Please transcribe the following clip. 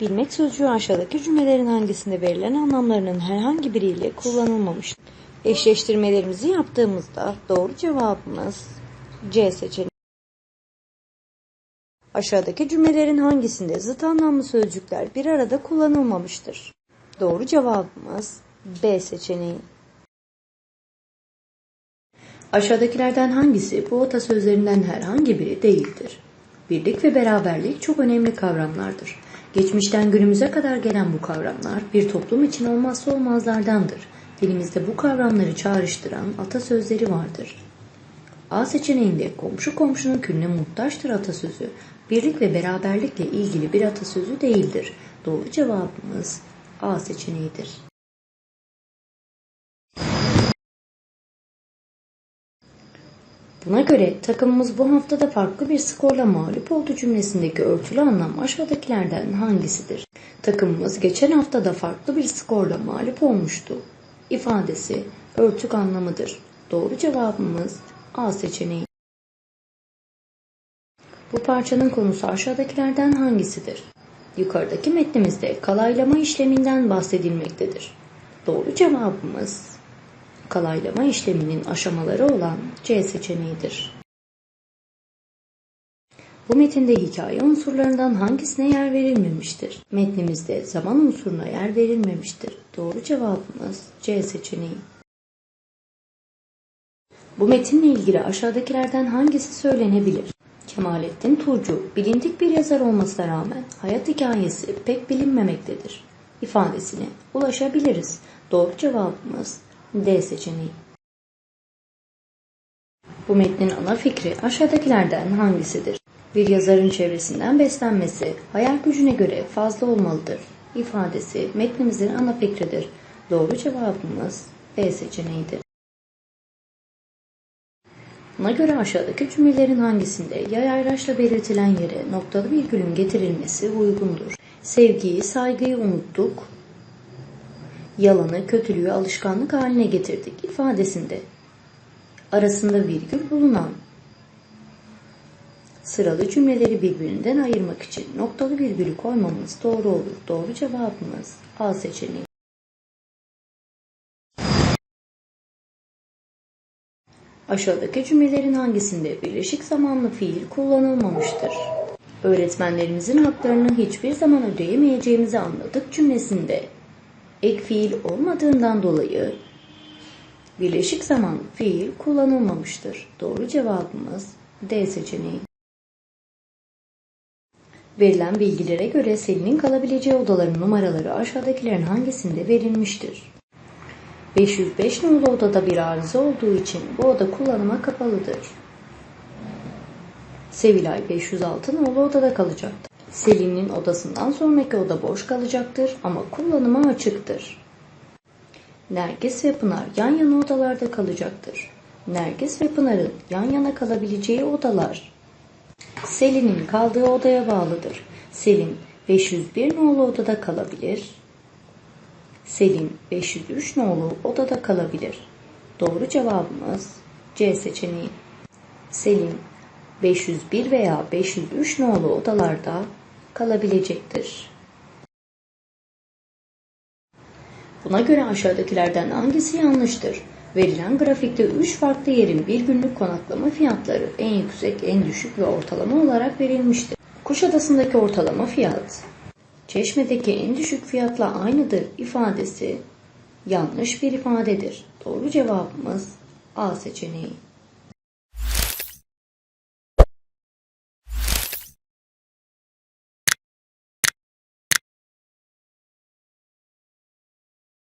Bilmek sözcüğü aşağıdaki cümlelerin hangisinde verilen anlamlarının herhangi biriyle kullanılmamıştır. Eşleştirmelerimizi yaptığımızda doğru cevabımız C seçeneği. Aşağıdaki cümlelerin hangisinde zıt anlamlı sözcükler bir arada kullanılmamıştır? Doğru cevabımız B seçeneği. Aşağıdakilerden hangisi bu atasözlerinden herhangi biri değildir? Birlik ve beraberlik çok önemli kavramlardır. Geçmişten günümüze kadar gelen bu kavramlar bir toplum için olmazsa olmazlardandır. Dilimizde bu kavramları çağrıştıran atasözleri vardır. A seçeneğinde komşu komşunun külüne muhtaçtır atasözü, birlik ve beraberlikle ilgili bir atasözü değildir. Doğru cevabımız A seçeneğidir. Buna göre takımımız bu hafta da farklı bir skorla mağlup oldu cümlesindeki örtülü anlam aşağıdakilerden hangisidir? Takımımız geçen hafta da farklı bir skorla mağlup olmuştu. İfadesi örtük anlamıdır. Doğru cevabımız A seçeneği. Bu parçanın konusu aşağıdakilerden hangisidir? Yukarıdaki metnimizde kalaylama işleminden bahsedilmektedir. Doğru cevabımız kalaylama işleminin aşamaları olan C seçeneğidir. Bu metinde hikaye unsurlarından hangisine yer verilmemiştir? Metnimizde zaman unsuruna yer verilmemiştir. Doğru cevabımız C seçeneği. Bu metinle ilgili aşağıdakilerden hangisi söylenebilir? Kemalettin Turcu bilindik bir yazar olmasına rağmen hayat hikayesi pek bilinmemektedir. ifadesine ulaşabiliriz. Doğru cevabımız D seçeneği. Bu metnin ana fikri aşağıdakilerden hangisidir? Bir yazarın çevresinden beslenmesi hayal gücüne göre fazla olmalıdır. ifadesi metnimizin ana fikridir. Doğru cevabımız B seçeneğidir. Buna göre aşağıdaki cümlelerin hangisinde yay ayraçla belirtilen yere noktalı virgülün getirilmesi uygundur? Sevgiyi, saygıyı unuttuk, yalanı, kötülüğü alışkanlık haline getirdik ifadesinde arasında virgül bulunan sıralı cümleleri birbirinden ayırmak için noktalı virgülü koymamız doğru olur. Doğru cevabımız A seçeneği. Aşağıdaki cümlelerin hangisinde birleşik zamanlı fiil kullanılmamıştır? Öğretmenlerimizin haklarını hiçbir zaman ödeyemeyeceğimizi anladık cümlesinde ek fiil olmadığından dolayı birleşik zaman fiil kullanılmamıştır. Doğru cevabımız D seçeneği. Verilen bilgilere göre Selin'in kalabileceği odaların numaraları aşağıdakilerin hangisinde verilmiştir? 505 nolu odada bir arıza olduğu için bu oda kullanıma kapalıdır. Sevilay 506 nolu odada kalacaktır. Selin'in odasından sonraki oda boş kalacaktır ama kullanıma açıktır. Nergis ve Pınar yan yana odalarda kalacaktır. Nergis ve Pınar'ın yan yana kalabileceği odalar Selin'in kaldığı odaya bağlıdır. Selin 501 nolu odada kalabilir. Selin 503 nolu odada kalabilir. Doğru cevabımız C seçeneği. Selin 501 veya 503 nolu odalarda kalabilecektir. Buna göre aşağıdakilerden hangisi yanlıştır? Verilen grafikte 3 farklı yerin bir günlük konaklama fiyatları en yüksek, en düşük ve ortalama olarak verilmiştir. Kuşadası'ndaki ortalama fiyat, Çeşme'deki en düşük fiyatla aynıdır ifadesi yanlış bir ifadedir. Doğru cevabımız A seçeneği.